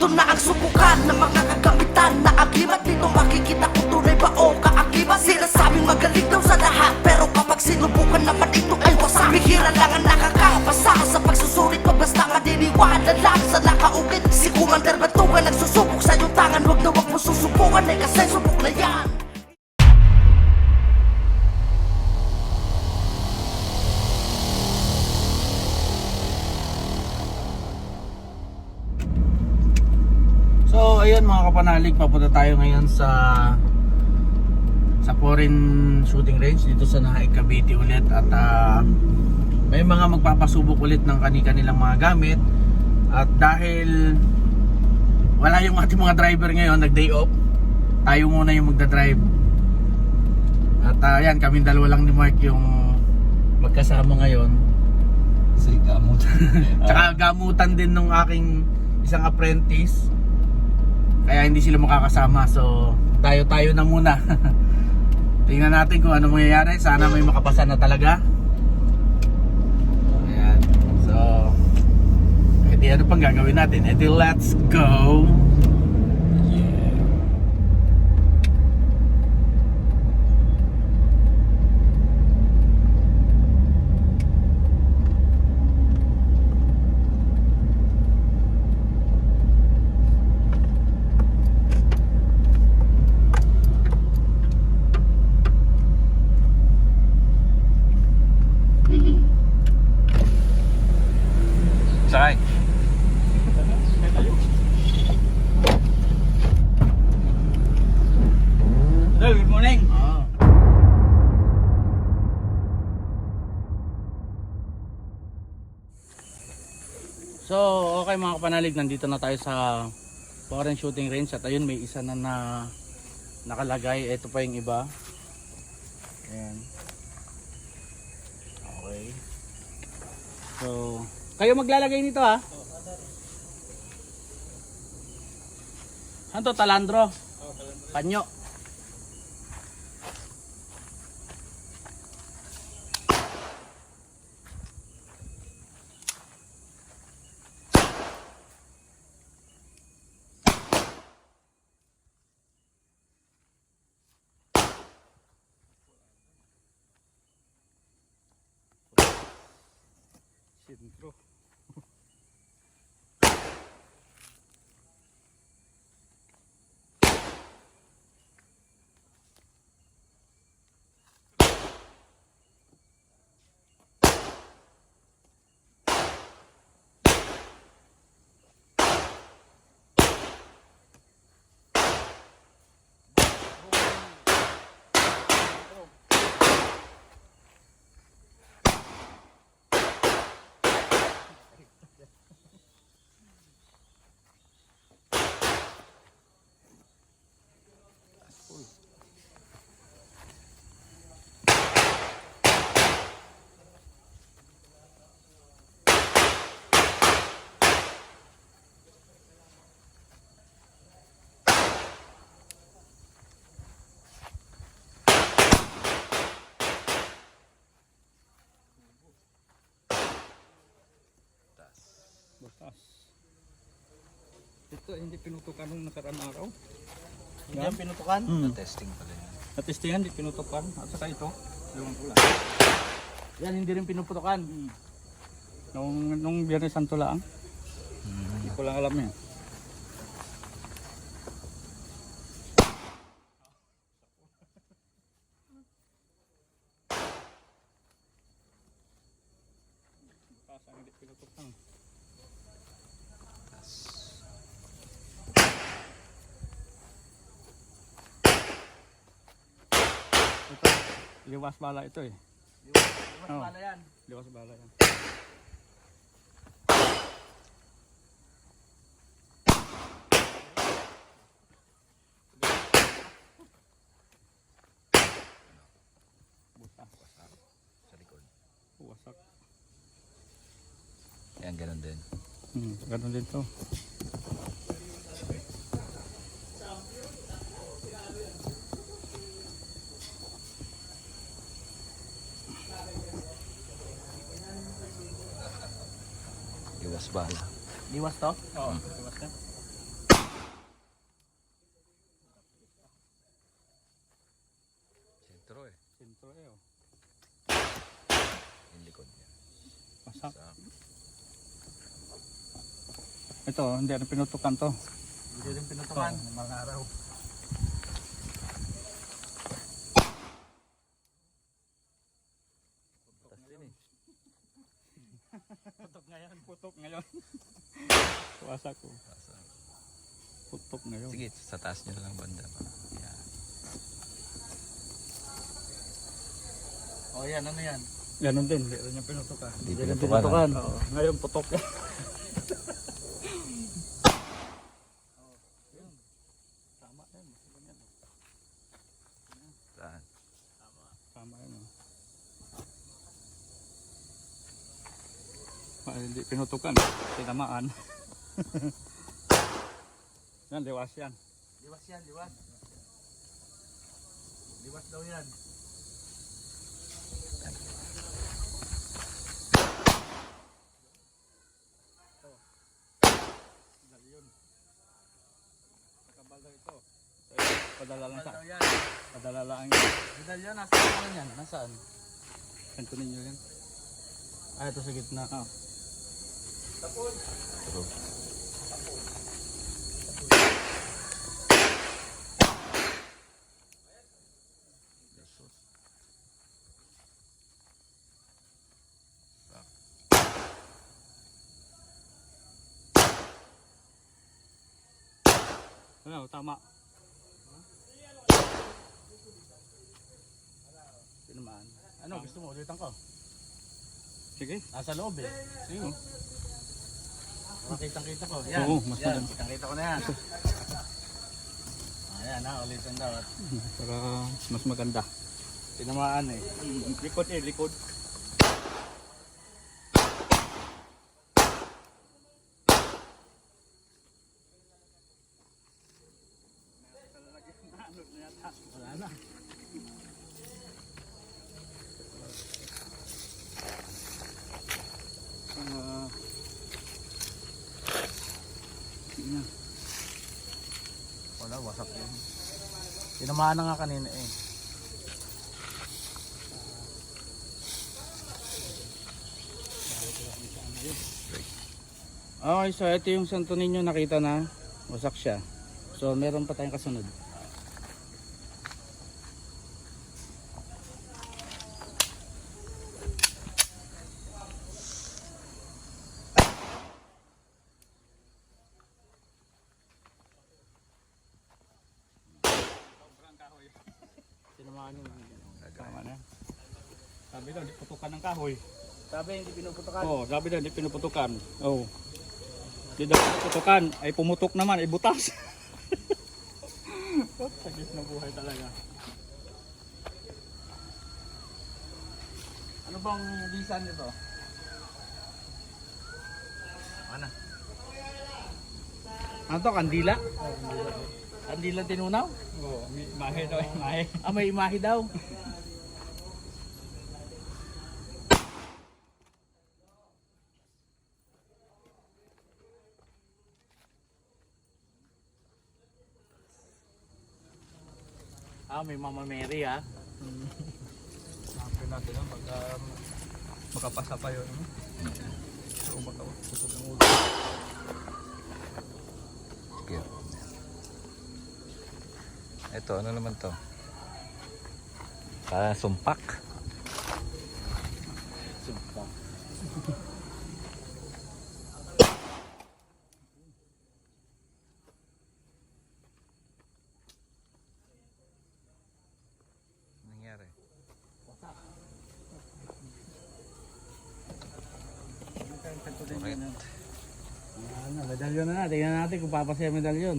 Ito na ang subukan ng mga kagamitan na aglimat Dito makikita kung tunay ba o kaakibat Sinasabing magaling daw sa lahat Pero kapag sinubukan naman ito ay wasak Bihira lang ang nakakapasa sa pagsusulit Pag basta madiniwala lang sa nakaukit Si Commander Batugan nagsusubok sa iyong tangan Huwag na huwag mo susubukan. Eh kasi subok na yan So, ayun mga kapanalig, papunta tayo ngayon sa sa foreign shooting range dito sa Nahaig Cavite ulit at ah, may mga magpapasubok ulit ng kani-kanilang mga gamit at dahil wala yung ating mga driver ngayon, nag-day off tayo muna yung magdadrive at uh, yan, kaming dalawa lang ni Mark yung magkasama ngayon Kasi gamot. Tsaka gamutan din nung aking isang apprentice. Kaya hindi sila makakasama. So, tayo-tayo na muna. Tingnan natin kung ano mangyayari. Sana may makapasa na talaga. Ayan. So, edi ano pang gagawin natin? Edi let's go! Okay mga kapanalig, nandito na tayo sa foreign shooting range at ayun may isa na na nakalagay. Ito pa yung iba. Ayan. Okay. So, kayo maglalagay nito ha? Ano to? Talandro? Panyo? getting through. Butas. Ito hindi pinutukan nung nakaraan araw. Hindi yan pinutukan? Hmm. Testing pala yan. Natistingan, hindi pinutukan. At saka ito, ko lang. Yan, hindi rin pinuputukan. Nung, nung Biyernes Santo lang, Hmm. hindi ko lang alam yan. Butas ang hindi pinutukan. Ito, liwas bala ito eh. Mas Oo. pala yan. Liwas bala yan. Wasak. Yan, ganun din. Hmm, ganun din to. Liwas bala. Liwas to? Oo, mm. liwas to. Sentro eh. Sentro eh oh. Yung likod niya. Masak. Ito, hindi rin pinutukan to. Hindi rin pinutukan. Oh, mga araw. Wasak ko. Asa. Putok ngayon. Sige, sa taas nyo lang banda. Yan. Oh yan, ano yan? Ganon din, hindi rin yung pinutukan. Hindi rin pinutukan. pinutukan. Oo, ngayon putok. Yan. Yan. oh. Ah, hindi pinutukan. Tinamaan. yan, liwas yan. Liwas yan, liwas. Liwas daw yan. Dali yun. Nakabal daw ito. Padala lang sa. yan. Padala lang yan. Medalyon, nasaan naman yan? Nasaan? Kanto ninyo yan. Ah, ito sa gitna. Ah. True. Jesus. Ano, tama. Tinamaan. Ano, gusto mo? Ulitan ko. Sige. Nasa loob eh. Sige. Makitang kita ko. Yan. Oo, mas yan. maganda. Kitang kita ko na yan. Ayan ha, ulitan daw. Para mas maganda. Tinamaan eh. Likod eh, likod. Wala na. Na. Wala, wasak yun. Tinamaan na nga kanina eh. Okay, so ito yung santo ninyo nakita na wasak siya. So meron pa tayong kasunod. Tinamaan yung Tama na. Sabi daw, di putukan ng kahoy. Sabi hindi pinuputokan. Oo, oh, sabi daw, di pinuputukan. Oo. Oh. Di daw ay pumutok naman, ay butas. Sagis na buhay talaga. Ano bang lisan nito? Ano? Ano to? Kandila? Kandila tinunaw? Oo, may imahe daw, imahe. Ah, may imahe daw. Ah, may Mama Mary ah. Sabi natin lang, pag um, makapasa pa yun. So, makapusod ng ulo. Ito, ano naman to? Parang sumpak. Sumpa. Ano, medalyon na na. Tingnan natin kung papasaya medalyon.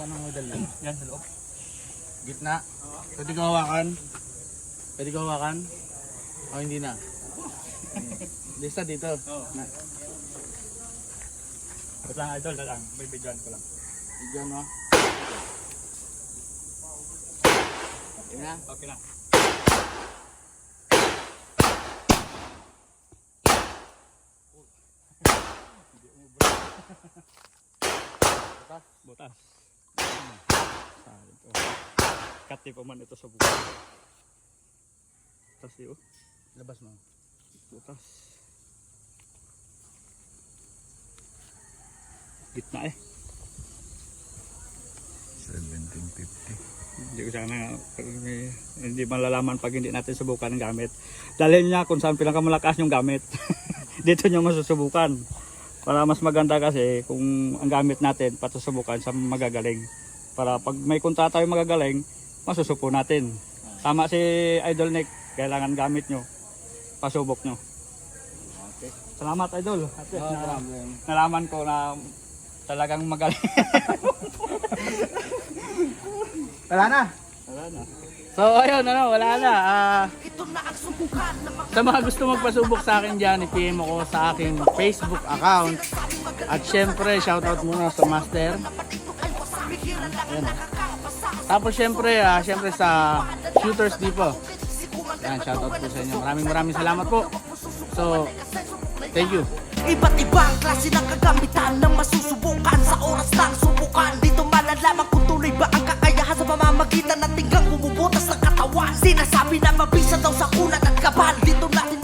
Nasaan ang medalyon? Yan sa loob. Gitna. Pwede ko hawakan? Pwede ko hawakan? O hindi na? Lista dito. Oo. Na, Ba't lang idol, na lang. May bidyan ko lang. Diyan mo. Yan na. Okay na. Butas. Butas. Ah, ito. Kati pa man ito sa bukas. Butas yun. Labas mo. Butas. Gitna eh. 1750. Hindi ko sana may- hindi malalaman pag hindi natin subukan ang gamit. Dalhin niya kung saan pinakamalakas yung gamit. Dito niya masusubukan. Para mas maganda kasi kung ang gamit natin patusubukan sa magagaling. Para pag may kontrata yung magagaling, masusupo natin. Tama si Idol Nick, kailangan gamit nyo. Pasubok nyo. Okay. Salamat Idol. At least No na, nalaman ko na talagang magaling. Wala na. Wala na. So ayun, ano, wala na. Ito na ang subukan na sa mga gusto magpasubok sa akin dyan, i-PM ako sa aking Facebook account. At syempre, shoutout muna sa Master. Ayan. Tapos syempre, ah, syempre sa Shooters Depot. Sikuman Yan, shoutout po sa inyo. Maraming maraming salamat po. So, thank you. Iba't ibang klase ng kagamitan na masusubukan sa oras ng subukan Dito malalaman kung tunay ba ang kakayahan sa pamamagitan ng tinggang bumubutas ng katawan Sinasabi na mabisa daw sa kulat at kabal Dito natin